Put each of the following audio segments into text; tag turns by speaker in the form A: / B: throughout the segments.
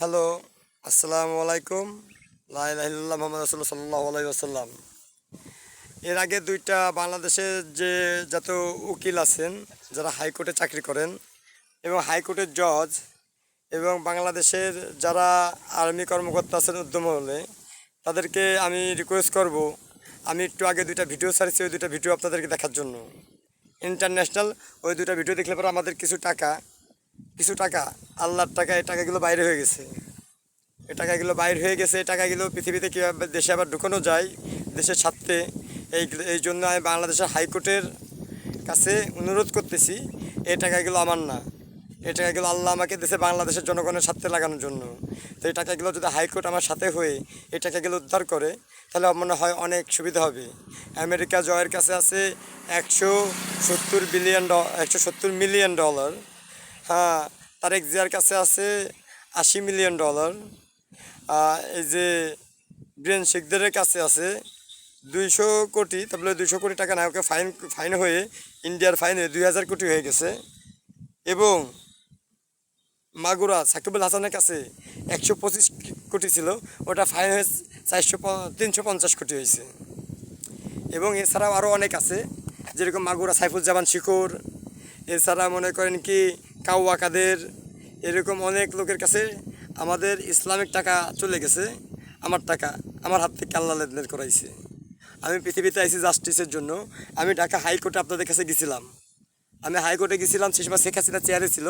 A: Hello আসসালামু আলাইকুম লাইলাহিল্লাহ মোহাম্মদ রসুল্লাহ সাল্লাহ আসাল্লাম এর আগে দুইটা বাংলাদেশের যে যত উকিল আছেন, যারা হাইকোর্টে চাকরি করেন এবং হাইকোর্টের জজ এবং বাংলাদেশের যারা আর্মি কর্মকর্তা আছেন উদ্যম হলে, তাদেরকে আমি রিকোয়েস্ট করব, আমি একটু আগে দুইটা ভিডিও ছাড়ছি, ওই দুইটা ভিডিও আপনাদেরকে দেখার জন্য। ইন্টারন্যাশনাল ওই দুইটা ভিডিও দেখলে পরে আমাদের কিছু টাকা কিছু টাকা, আল্লাহর টাকা এই টাকাগুলো বাইরে হয়ে গেছে। এই টাকাগুলো বাইরে হয়ে গেছে, এই টাকাগুলো পৃথিবীতে কীভাবে দেশে আবার ঢুকানো যায় দেশের স্বার্থে এই এই জন্য আমি বাংলাদেশের হাইকোর্টের কাছে অনুরোধ করতেছি, এই টাকাগুলো আমার না। এই টাকাগুলো আল্লাহ আমাকে দেশে বাংলাদেশের জনগণের স্বার্থে লাগানোর জন্য। তো এই টাকাগুলো যদি হাইকোর্ট আমার সাথে হয়ে এই টাকাগুলো উদ্ধার করে, তাহলে মনে হয় অনেক সুবিধা হবে। আমেরিকা জয়ের কাছে আছে একশো সত্তর বিলিয়ন একশো সত্তর মিলিয়ন ডলার। হ্যাঁ তারেক জিয়ার কাছে আছে আশি মিলিয়ন ডলার। এই যে ব্রেন শেখদের কাছে আছে দুইশো কোটি, তারপরে দুইশো কোটি টাকা নায়কে ফাইন ফাইন হয়ে ইন্ডিয়ার ফাইন হয়ে দুই হাজার কোটি হয়ে গেছে। এবং মাগুরা, সাকিবুল হাসানের কাছে একশো পঁচিশ কোটি ছিল, ওটা ফাইন হয়ে চারশো তিনশো পঞ্চাশ কোটি হয়েছে। এবং এছাড়াও আরও অনেক আছে, যেরকম মাগুরা সাইফুজ্জামান শিকর এছাড়া মনে করেন কি কাউয়া কাদের এরকম অনেক লোকের কাছে আমাদের ইসলামিক টাকা চলে গেছে, আমার টাকা, আমার হাত থেকে আল্লাহ লেনদেন করাইছে। আমি পৃথিবীতে আইসি জাস্টিসের জন্য, আমি ঢাকা হাইকোর্টে আপনাদের কাছে গেছিলাম। আমি হাইকোর্টে গেছিলাম সময় শেখ হাসিনা চেয়ারে ছিল।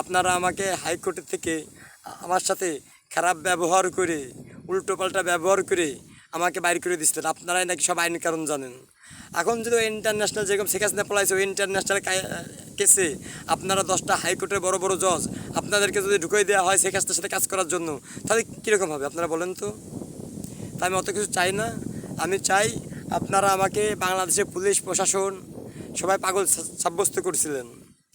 A: আপনারা আমাকে হাইকোর্টের থেকে আমার সাথে খারাপ ব্যবহার করে, উল্টোপাল্টা ব্যবহার করে আমাকে বাইর করে দিচ্ছিলেন আপনারাই নাকি সব আইন কারণ জানেন। এখন যদি ইন্টারন্যাশনাল যেরকম শেখ হাসিনা পলাইছে, ওই ইন্টারন্যাশনাল কেসে আপনারা দশটা হাইকোর্টের বড় বড় জজ আপনাদেরকে যদি ঢুকিয়ে দেওয়া হয় শেখ হাসিনার সাথে কাজ করার জন্য, তাহলে কীরকম হবে? আপনারা বলেন তো। তা আমি অত কিছু চাই না। আমি চাই আপনারা আমাকে বাংলাদেশের পুলিশ, প্রশাসন সবাই পাগল সাব্যস্ত করছিলেন।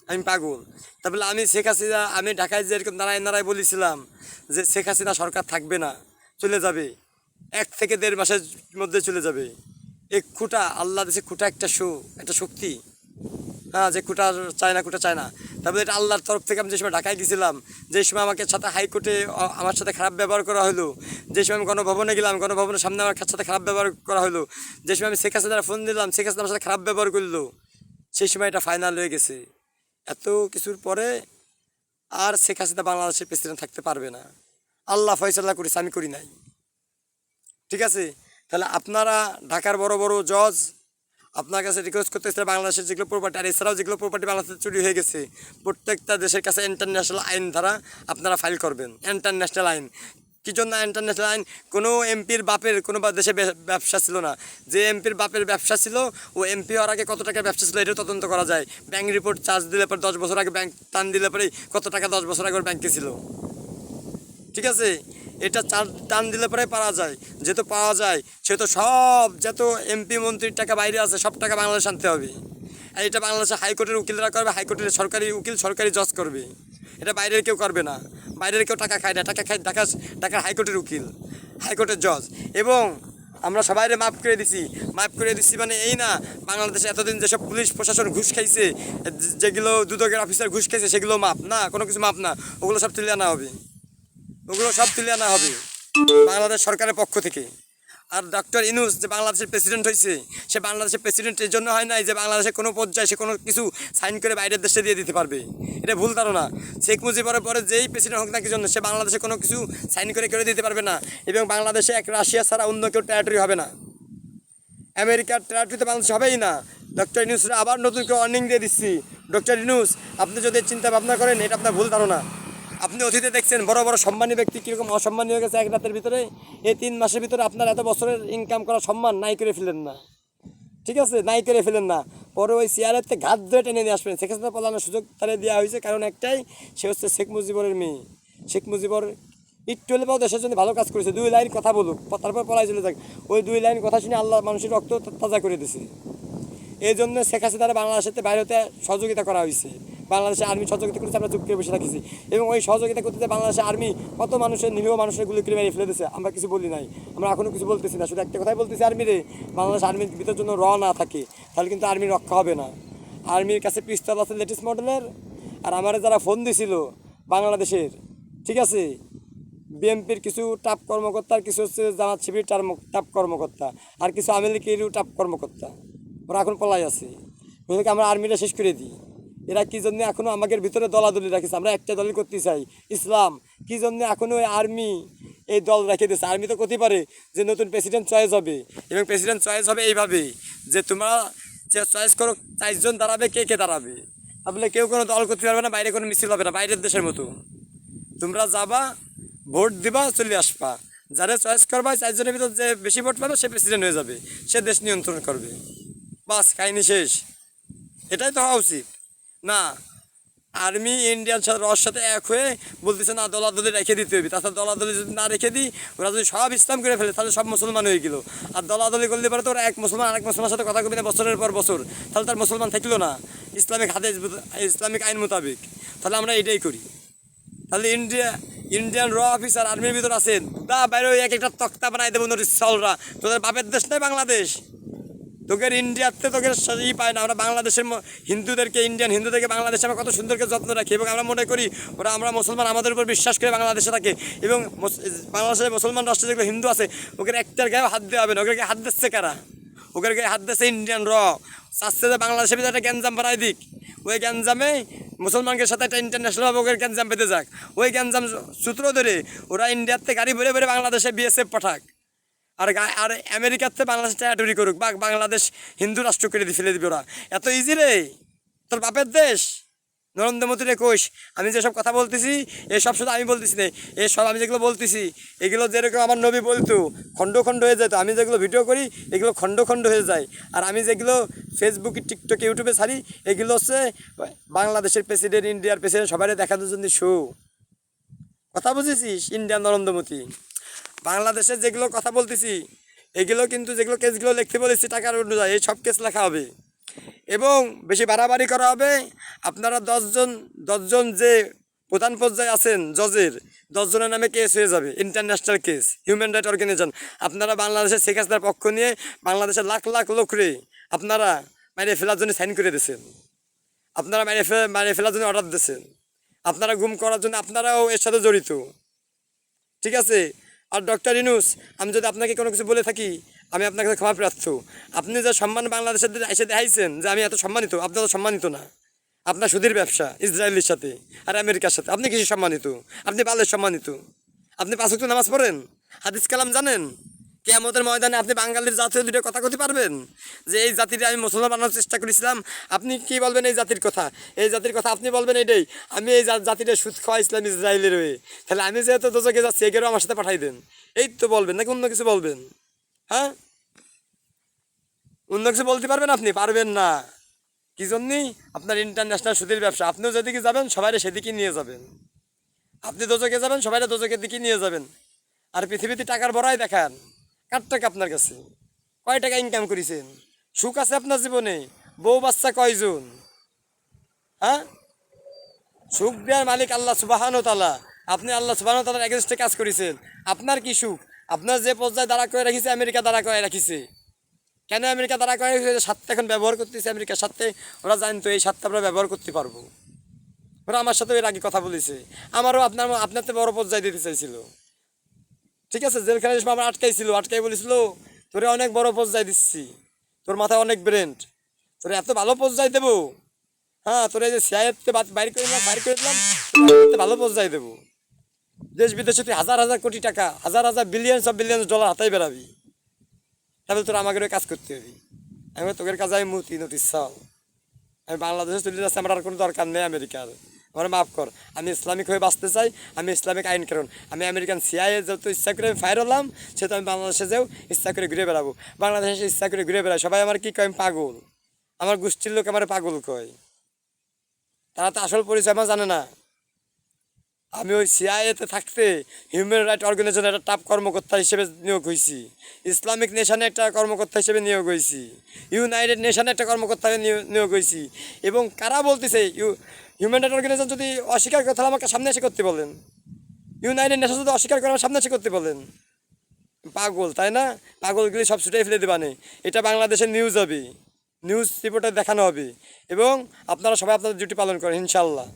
A: আমি পাগল। তারপরে আমি শেখ হাসিনা, আমি ঢাকায় যেরকম নারায় নারায় বলেছিলাম যে শেখ হাসিনা সরকার থাকবে না, চলে যাবে। এক থেকে দেড় মাসের মধ্যে চলে যাবে। এই খুঁটা, আল্লাহ দেশে খুঁটা একটা শো, একটা শক্তি। হ্যাঁ যে কুটা চায় না কুটা চায় না। তারপরে এটা আল্লাহর তরফ থেকে আমি যে সময় ঢাকায় গেছিলাম, যে সময় আমাকে সাথে হাইকোর্টে আমার সাথে খারাপ ব্যবহার করা হলো, যে সময় আমি গণভবনে গেলাম, গণভবনের সামনে আমার সাথে খারাপ ব্যবহার করা হলো, যে সময় আমি শেখ হাসিনার ফোন দিলাম, শেখ হাসিনা আমার সাথে খারাপ ব্যবহার করল, সেই সময় এটা ফাইনাল হয়ে গেছে। এত কিছুর পরে আর শেখ হাসিনা বাংলাদেশের প্রেসিডেন্ট থাকতে পারবে না। আল্লাহ ফয়সাল্লাহ করেছে, আমি করি নাই। ঠিক আছে? তাহলে আপনারা ঢাকার বড় বড় জজ আপনার কাছে রিকোয়েস্ট করতেছে বাংলাদেশের যেগুলো প্রপার্টি আর এছাড়াও যেগুলো প্রপার্টি বাংলাদেশে চুরি হয়ে গেছে, প্রত্যেকটা দেশের কাছে ইন্টারন্যাশনাল আইন দ্বারা আপনারা ফাইল করবেন ইন্টারন্যাশনাল আইন। কি জন্য ইন্টারন্যাশনাল আইন? কোনো এমপির বাপের, কোনো বা দেশে ব্যবসা ছিল না। যে এমপির বাপের ব্যবসা ছিল, ও এমপি হওয়ার আগে কত টাকা ব্যবসা ছিল এটাও তদন্ত করা যায়। ব্যাংক রিপোর্ট চার্জ দিলে পরে দশ বছর আগে ব্যাংক টান দিলে পরে কত টাকা দশ বছর আগে ব্যাংকে ছিল? ঠিক আছে? এটা চার, টান দিলে পরে পাওয়া যায়। যেহেতু পাওয়া যায়, সেহেতু সব যত এমপি মন্ত্রীর টাকা বাইরে আছে, সব টাকা বাংলাদেশ আনতে হবে। আর এটা বাংলাদেশে হাইকোর্টের উকিলরা করবে, হাইকোর্টের সরকারি উকিল সরকারি জজ করবে। এটা বাইরের কেউ করবে না। বাইরের কেউ টাকা খায় না। টাকা খায়, ঢাকা, ঢাকার হাইকোর্টের উকিল, হাইকোর্টের জজ। এবং আমরা সবাইরে মাফ করে দিছি। মাফ করে দিচ্ছি মানে এই না, বাংলাদেশে এতদিন যেসব পুলিশ, প্রশাসন ঘুষ খাইছে যেগুলো দুদকের অফিসার ঘুষ খাইছে, সেগুলো মাপ না, কোনো কিছু মাপ না। ওগুলো সব তুলে আনা হবে। ওগুলো সব তুলে আনা হবে বাংলাদেশ সরকারের পক্ষ থেকে। আর ডক্টর ইনুস যে বাংলাদেশের প্রেসিডেন্ট হয়েছে সে বাংলাদেশের প্রেসিডেন্ট এর জন্য হয় নাই যে বাংলাদেশের কোনো পর্যায়ে সে কোনো কিছু সাইন করে বাইরের দেশে দিয়ে দিতে পারবে। এটা ভুল ধারণা। শেখ মুজিবের পরে যেই প্রেসিডেন্ট হোক না জন্য সে বাংলাদেশে কোনো কিছু সাইন করে করে দিতে পারবে না এবং বাংলাদেশে এক রাশিয়া ছাড়া অন্য কেউ টেরিটরি হবে না। আমেরিকার টেরিটরিতে বাংলাদেশ হবেই না। ডক্টর ইনুসরা আবার নতুন করে ওয়ার্নিং দিয়ে দিচ্ছি। ডক্টর ইনুস, আপনি যদি চিন্তা ভাবনা করেন, এটা আপনার ভুল ধারণা। আপনি অতীতে দেখছেন বড় বড় সম্মানী ব্যক্তি কীরকম অসম্মানী হয়ে গেছে এক রাতের ভিতরে, এই তিন মাসের ভিতরে আপনার এত বছরের ইনকাম করা সম্মান নাই করে ফেলেন না। ঠিক আছে? নাই করে ফেলেন না। পরে ওই চেয়ারের থেকে ঘাত ধরে টেনে নিয়ে আসবেন। শেখ হাসিনা পালানোর সুযোগ তারা দেওয়া হয়েছে। কারণ একটাই, সে হচ্ছে শেখ মুজিবরের মেয়ে। শেখ মুজিবর একটু হলে দেশের জন্য ভালো কাজ করেছে। দুই লাইন কথা বলুক, তারপর পলাই চলে যাক। ওই দুই লাইন কথা শুনে আল্লাহ মানুষের রক্ত তাজা করে দিছে। এই জন্য শেখ হাসিনার বাংলাদেশের বাইরে হতে সহযোগিতা করা হয়েছে। বাংলাদেশের আর্মি সহযোগিতা করেছে আমরা চুপ করে বসে রাখিছি। এবং ওই সহযোগিতা করতে বাংলাদেশের আর্মি, কত মানুষের নিরীহ মানুষের গুলি করে মেরে ফেলে দিয়েছে আমরা কিছু বলি নাই। আমরা এখনও কিছু বলতেছি না, শুধু একটা কথাই বলতেছি আর্মিরে বাংলাদেশ আর্মির ভিতর জন্য র না থাকে, তাহলে কিন্তু আর্মি রক্ষা হবে না। আর্মির কাছে পিস্তল আছে লেটেস্ট মডেলের, আর আমার যারা ফোন দিছিল বাংলাদেশের, ঠিক আছে? বিএনপির কিছু টাপ কর্মকর্তা, আর কিছু হচ্ছে জামাত শিবির টাপ কর্মকর্তা, আর কিছু আওয়ামী টাপ কর্মকর্তা, ওরা এখন পলাই আছে। ওদেরকে আমরা আর্মিটা শেষ করে দিই? এরা কি জন্য এখনও আমাদের ভিতরে দলাদলি রাখিছে? আমরা একটা দলই করতে চাই। ইসলাম, কি জন্য এখনও ওই আর্মি এই দল রেখে দিয়েছে আর্মি তো করতে পারে যে নতুন প্রেসিডেন্ট চয়েস হবে। এবং প্রেসিডেন্ট চয়েস হবে এইভাবে যে তোমরা যে চয়েস করো, চারজন দাঁড়াবে, কে কে দাঁড়াবে? তাহলে কেউ কোনো দল করতে পারবে না, বাইরে কোনো মিছিল হবে না, বাইরের দেশের মতো। তোমরা যাবা, ভোট দিবা, চলে আসবা। যারা চয়েস করবা চারজনের ভিতর যে বেশি ভোট পাবে, সে প্রেসিডেন্ট হয়ে যাবে। সে দেশ নিয়ন্ত্রণ করবে। বাস, কাহিনী শেষ। এটাই তো হওয়া উচিত। না আর্মি ইন্ডিয়ান রস সাথে এক হয়ে বলতেছে, না, দলাদলি রেখে দিতে হবে। তাছাড়া দলাদলি যদি না রেখে দিই, ওরা যদি সব ইসলাম করে ফেলে, তাহলে সব মুসলমান হয়ে গেল। আর দলাদলি করলে পরে তো ওরা এক মুসলমান, আরেক মুসলমানের সাথে কথা কবি না বছরের পর বছর। তাহলে তার মুসলমান থাকল না। ইসলামিক হাদিস ইসলামিক আইন মোতাবেক। তাহলে আমরা এটাই করি। তাহলে ইন্ডিয়া, ইন্ডিয়ান র অফিসার আর্মির ভিতর আছেন। দা, বাইরে এক একটা তক্তা বানাই দেবো নোটিস চলরা তোদের বাপের দেশ নয়, বাংলাদেশ। তোকের ইন্ডিয়াতে তোকের ই পায় না। আমরা বাংলাদেশের হিন্দুদেরকে ইন্ডিয়ান হিন্দুদেরকে বাংলাদেশে আমরা কত সুন্দরকে যত্ন রাখি এবং আমরা মনে করি ওরা, আমরা মুসলমান, আমাদের উপর বিশ্বাস করে বাংলাদেশে থাকে এবং বাংলাদেশের মুসলমান রাষ্ট্রে যেগুলো হিন্দু আছে ওকে একটার গায়ে হাত দেওয়া হবে না। ওকে হাত দিচ্ছে কারা? ওকে গায়ে হাত দিচ্ছে ইন্ডিয়ান র। চাচ্ছে যে বাংলাদেশের ভিতরে একটা গ্যাঞ্জাম বাড়াই দিক। ওই গ্যাঞ্জামে মুসলমানদের সাথে একটা ইন্টারন্যাশনাল ওকে গ্যাঞ্জাম পেতে যাক। ওই গ্যাঞ্জাম সূত্র ধরে ওরা ইন্ডিয়াতে গাড়ি ভরে ভরে বাংলাদেশে বিএসএফ পাঠাক। আর আর আমেরিকাতে বাংলাদেশ টায়াটুরি করুক, বা বাংলাদেশ হিন্দু রাষ্ট্র করে ফেলে দিবে ওরা। এত ইজি রে। তোর বাপের দেশ? নরেন্দ্র মোদীর একুশ। আমি যেসব কথা বলতেছি, এসব শুধু আমি বলতেছি না, এসব আমি যেগুলো বলতেছি, এগুলো যেরকম আমার নবী বলতো, খণ্ড খণ্ড হয়ে যেত। আমি যেগুলো ভিডিও করি, এগুলো খণ্ড খণ্ড হয়ে যায়। আর আমি যেগুলো ফেসবুকে টিকটকে ইউটিউবে ছাড়ি, এগুলো হচ্ছে বাংলাদেশের প্রেসিডেন্ট ইন্ডিয়ার প্রেসিডেন্ট সবাই দেখানোর জন্য শো কথা বুঝেছিস ইন্ডিয়ান নরেন্দ্র মোদী? বাংলাদেশে যেগুলো কথা বলতেছি, এগুলো কিন্তু যেগুলো কেসগুলো লিখতে বলেছি, টাকার অনুযায়ী এই সব কেস লেখা হবে। এবং বেশি বাড়াবাড়ি করা হবে, আপনারা দশজন দশজন যে প্রধান পর্যায়ে আছেন, জজের, দশজনের নামে কেস হয়ে যাবে international case human right organisation আপনারা বাংলাদেশের শেখ হাসিনার পক্ষ নিয়ে বাংলাদেশের লাখ লাখ লোকরে আপনারা মারিয়ে ফেলার জন্য সাইন করে দিয়েছেন। আপনারা মারিয়ে ফেলা মারিয়ে ফেলার জন্য অর্ডার দিয়েছেন। আপনারা গুম করার জন্য আপনারাও এর সাথে জড়িত। ঠিক আছে? আর ডক্টর ইনুস, আমি যদি আপনাকে কোনো কিছু বলে থাকি, আমি আপনার কাছে ক্ষমা প্রার্থ। আপনি যে সম্মান বাংলাদেশের এসে দেখাইছেন যে আমি এত সম্মানিত, আপনি তো সম্মানিত না। আপনার সুদীর ব্যবসা, ইসরায়েলের সাথে আর আমেরিকার সাথে, আপনি কিছু সম্মানিত? আপনি বালের সম্মানিত। আপনি পাঁচ নামাজ পড়েন? হাদিস কালাম জানেন? কে আমাদের ময়দানে আপনি বাঙালির জাতীয় দুটো কথা করতে পারবেন? যে এই জাতির আমি মুসলমান বানানোর চেষ্টা করেছিলাম। আপনি কি বলবেন এই জাতির কথা? এই জাতির কথা আপনি বলবেন এটাই আমি এই জাতিটা সুদ খাওয়া ইসলাম ইসরায়েলের হয়ে। তাহলে আমি যেহেতু দোজকে যাচ্ছি, এগেরও আমার সাথে পাঠাই দেন। এই তো বলবেন, নাকি অন্য কিছু বলবেন? হ্যাঁ? অন্য কিছু বলতে পারবেন আপনি? পারবেন না। কি জন্যই? আপনার ইন্টারন্যাশনাল সুদের ব্যবসা। আপনিও যেদিকে যাবেন সবাই সেদিকে নিয়ে যাবেন। আপনি দোজকে যাবেন সবাই দোজকের দিকে নিয়ে যাবেন। আর পৃথিবীতে টাকার বড়াই দেখান। কার টাকা আপনার কাছে? কয় টাকা ইনকাম করেছেন? সুখ আছে আপনার জীবনে? বউ, বাচ্চা কয়জন? হ্যাঁ? সুখ দেওয়ার মালিক আল্লাহ সুবাহান তালা আপনি আল্লাহ সুবাহান তালার এগেনস্টে কাজ করেছেন। আপনার কি সুখ? আপনার যে পর্যায়ে দাঁড়া করে রাখিছে, আমেরিকা দাঁড়া করে রাখিছে। কেন আমেরিকা দাঁড়া করে রাখিছে? সাতটা এখন ব্যবহার করতেছে, আমেরিকার সাথে। ওরা জানতো, এই সাতটা আমরা ব্যবহার করতে পারব। ওরা আমার সাথে এর আগে কথা বলেছে। আমারও আপনার আপনার তো বড় পর্যায়ে দিতে চাইছিল। ঠিক আছে জেলখানে সময় আমার আটকাইছিল, আটকাই বলেছিল, তোরে অনেক বড় পর্যায়ে দিচ্ছি, তোর মাথায় অনেক ব্রেন্ড, তোরে এত ভালো পর্যায়ে দেবো হ্যাঁ তোর যে সিআইএফতে বাইর করে দিলাম, বাইর করে দিলাম ভালো পর্যায়ে দেবো। দেশ বিদেশে তুই হাজার হাজার কোটি টাকা, হাজার হাজার বিলিয়ন সব বিলিয়ন ডলার হাতাই বেড়াবি। তাহলে তোর আমাকে কাজ করতে হবে। আমি তোদের কাজে আমি নোটিস চাও আমি বাংলাদেশে চলে যাচ্ছি, আমার আর কোনো দরকার নেই আমেরিকার। আমার মাফ কর। আমি ইসলামিক হয়ে বাঁচতে চাই, আমি ইসলামিক আইন কারণ আমি আমেরিকান সিআইএ যত ইচ্ছা করে আমি ফায়ার হলাম, সেহেতু আমি বাংলাদেশে যেও ইচ্ছা করে ঘুরে বেড়াবো। বাংলাদেশে ইচ্ছা করে ঘুরে বেড়াই সবাই আমার কি কয়? আমি পাগল। আমার গোষ্ঠীর লোক আমার পাগল কয়। তারা তো আসল পরিচয় আমার জানে না। আমি ওই সিআইএতে থাকতে হিউম্যান রাইট অর্গানাইজেশন একটা টাপ কর্মকর্তা হিসেবে নিয়োগ হয়েছি ইসলামিক নেশানে একটা কর্মকর্তা হিসেবে নিয়োগ হয়েছি ইউনাইটেড নেশানে একটা কর্মকর্তা নিয়োগ হয়েছি এবং কারা বলতেছে, ইউ হিউম্যান রাইট অর্গানাইজেশন যদি অস্বীকার করে, তাহলে আমাকে সামনে এসে করতে বলেন। ইউনাইটেড নেশন যদি অস্বীকার করে, আমার সামনে এসে করতে বলেন। পাগল, তাই না? পাগলগুলি সব ছুটে ফেলে দেবানে এটা বাংলাদেশের নিউজ হবে। নিউজ রিপোর্টে দেখানো হবে। এবং আপনারা সবাই আপনাদের ডিউটি পালন করেন ইনশাল্লাহ